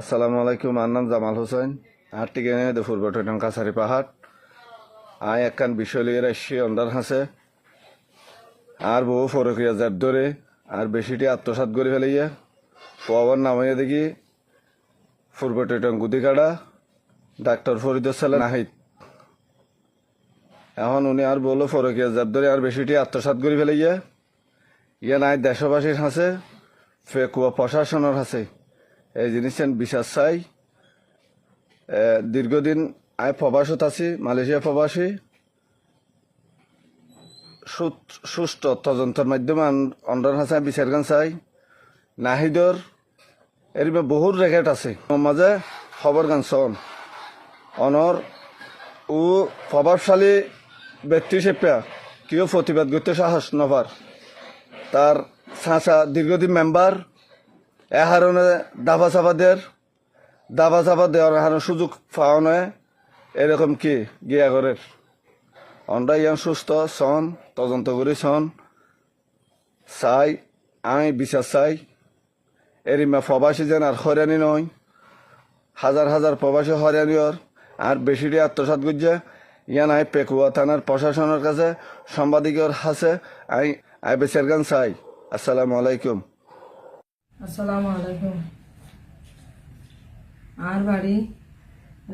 আসসালামু আলাইকুম আমার নাম জামাল হোসেন। আর টিকে দুপুর বটন কাছারি পাহাড়। আয় একখান বিষয় লিয়ে আসছি অন্ডার হাসে। আর বহু ফরকিয়া জাত ধরে, আর বেশিটি আত্মসাত করে ফেলাইয়া পাওয়ার নামাইয়া দেখি ফুরবটেটন গুদি কাটা ডাক্তার ফরিদ সালে নাহিদ। এখন উনি আর বলল ফরকিয়া জাত ধরে, আর বেশিটি আত্মসাত করে ফেলাইয়া, ইয়া নাই দেশবাসীর হাসে, ফেকুয়া প্রশাসনের হাসে। এই জিনিসের বিশ্বাস চাই। দীর্ঘদিন আয় প্রবাসত আছি, মালয়েশিয়া প্রবাসী। সুষ্ঠু তদন্তের মাধ্যমে অন্ডার হাসান বিচার গান চাই। নাহিদর, এর বহুত রেকেট আছে। মাঝে খবর গান শোন অনর, ও প্রভাবশালী ব্যক্তি হিসেবে কেউ প্রতিবাদ করতে সাহস নবার তার চাচা দীর্ঘদিন মেম্বার এ হারণে দাবা চাবাদের দাবা চাবা দেওয়ার হারণ সুযোগ পাওয়া নয়। এরকম কি গিয়া করে অন্ডা ইয়ান সুস্থ, সন, তদন্ত করি সন। চাই আই বিশ্বাস চাই। এরিমা প্রবাসী যেন আর হয়রানি নয়। হাজার হাজার প্রবাসী হয়রানির আর বেশিটি আত্মসাত গুজে ইয়ান আই পেকুয়া থানার প্রশাসনের কাছে, সাংবাদিকের হাসে আই আই বেচার গান চাই। আসসালামু আলাইকুম। আসসালামু আলাইকুম। আর বাড়ি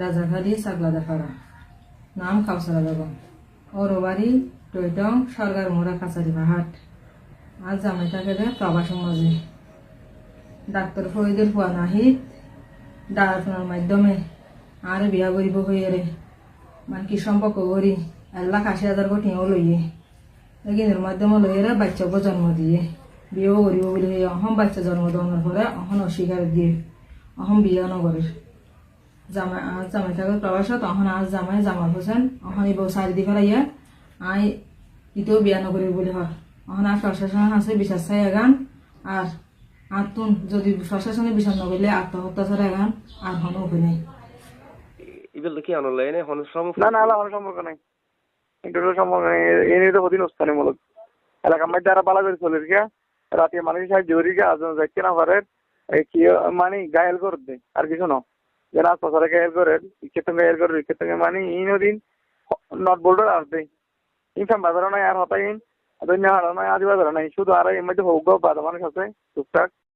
রাজাখালি সাগলাদাপাড়া। নাম কাউসারা বেগম ওর বাড়ি টৈটং সরকার মোড়া কাছারি পাহাট আর জামাই থাকে রে প্রবাসন মাঝে ডাক্তার ফরিদের ফুয়া নাহিদ ডাক্তারের মাধ্যমে আর বিয়া করিব হয়ে রে মানে কি সম্পর্ক করি? এক লাখ আশি হাজার কোটিও লইয়ে। এগিনের মাধ্যমে লইয়ে রে বাচ্চাকে জন্ম দিয়ে। বিয়েও করিব বলে সেই অহম বাচ্চা জন্ম দেওয়ার পরে অহন অস্বীকার দিয়ে অহম বিয়া নগরের জামাই আজ জামাই থাকে প্রবাসত অহন আজ জামাই জামাল হোসেন অহন এই ইব চারিদি ফেলাইয়া আই ইতেও বিয়া নগরীর বলে হয় অহন আর প্রশাসন আছে বিশ্বাস চাই এগান আর আর তুন যদি প্রশাসনে বিশ্বাস নকরলে আত্মহত্যা ছাড়া এগান আর হন উপায় নাই। ইবেল কি আনলে এনে হন সমস্যা না না আলাদা সম্পর্ক নাই। সম্পর্ক নেই। এ নিয়ে তো অধীন স্থানীয়মূলক এলাকার মধ্যে আরও পালা করে চলে গিয়া রাতে মানুষের সাথে করি গিয়া আজন যাচ্ছে না পারে কি মানে গায়েল করে দে আর কিছু না। যেন আজ পসারে গায়েল করে ইচ্ছেতন গায়েল করে ইচ্ছেতন মানে ইন দিন নট বোল্ডার আসবে ইনফাম বাজারও নাই আর হতাই ইন ধন্য হারা নাই আদি বাজারও নাই শুধু আর মধ্যে হোক বাদ মানুষ আছে, টুকটাক।